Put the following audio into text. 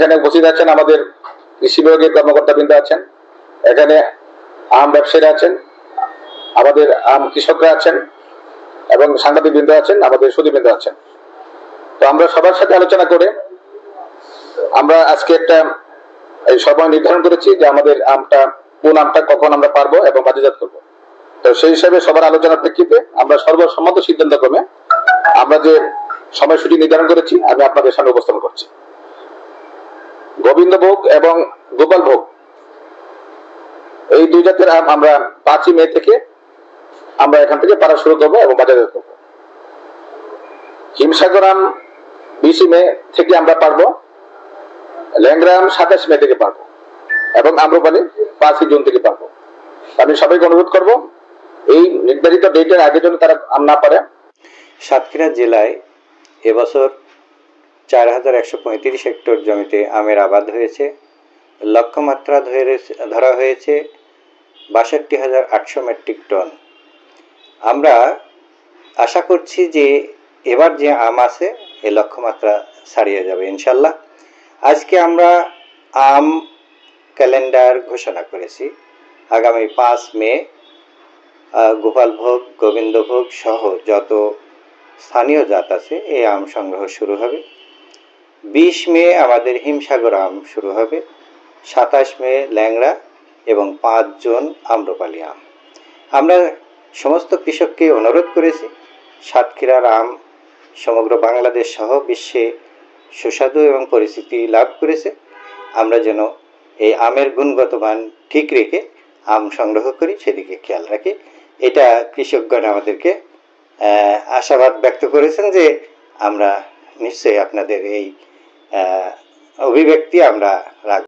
এখানে উপস্থিত আছেন আমাদের কৃষি বিভাগের কর্মকর্তাবৃন্দ আছেন, এখানে আম ব্যবসায়ীরা আছেন, আমাদের আম কৃষকরা আছেন, এবং সাংবাদিক বৃন্দ আছেন, আমাদের সুদীবৃন্দ আছেন। তো আমরা সবার সাথে আলোচনা করে আমরা আজকে একটা এই সময় নির্ধারণ করেছি যে আমাদের আমটা, কোন আমটা কখন আমরা পারব এবং বাজারজাত করব। তো সেই হিসাবে সবার আলোচনার প্রেক্ষিতে আমরা সর্বসম্মত সিদ্ধান্ত ক্রমে আমরা যে সময়সূচি নির্ধারণ করেছি, আমি আপনাদের সামনে উপস্থাপন করছি। গোবিন্দভোগ এবং গোপাল ভোগ এই দুই জাতের আম আমরা পাঁচই মে থেকে আমরা এখান থেকে পারা শুরু করব এবং বাজারজাত করব। হিমসাগর আম বিশে মে থেকে আমরা পারব। ল্যাংরাম সাতাশ মে থেকে পারব। এবং আম্রপালি পাঁচই জুন থেকে পারব। আমি সবাইকে অনুরোধ করব, এই নির্ধারিত ডেটের আগে যেন তারা আম না পারে। সাতক্ষীরা জেলায় এবছর চার হাজার একশো পঁয়ত্রিশ হেক্টর জমিতে আমের আবাদ হয়েছে। লক্ষ্যমাত্রা ধরে হয়েছে বাষট্টি হাজার আটশো মেট্রিক টন। আমরা আশা করছি যে এবার যে আম আছে, এ লক্ষ্যমাত্রা ছাড়িয়ে যাবে ইনশাল্লাহ। আজকে আমরা আম ক্যালেন্ডার ঘোষণা করেছি। আগামী পাঁচ মে গোপালভোগ, গোবিন্দভোগ সহ যত স্থানীয় জাত আছে, এই আম সংগ্রহ শুরু হবে। বিশ মে আমাদের হিমসাগর আম শুরু হবে, সাতাশ মে ল্যাংড়া এবং পাঁচ জুন আম্রপালি আম। আমরা সমস্ত কৃষককে অনুরোধ করেছি, সাতক্ষীরার আম সমগ্র বাংলাদেশ সহ বিশ্বে সুস্বাদু এবং পরিচিতি লাভ করেছে। আমরা যেন এই আমের গুণগত মান ঠিক রেখে আম সংগ্রহ করি, সেদিকে খেয়াল রাখি। এটা কৃষকগণ আমাদেরকে আশাবাদ ব্যক্ত করেছেন যে আমরা নিশ্চয়ই আপনাদের এই অভিব্যক্তি আমরা রাখব।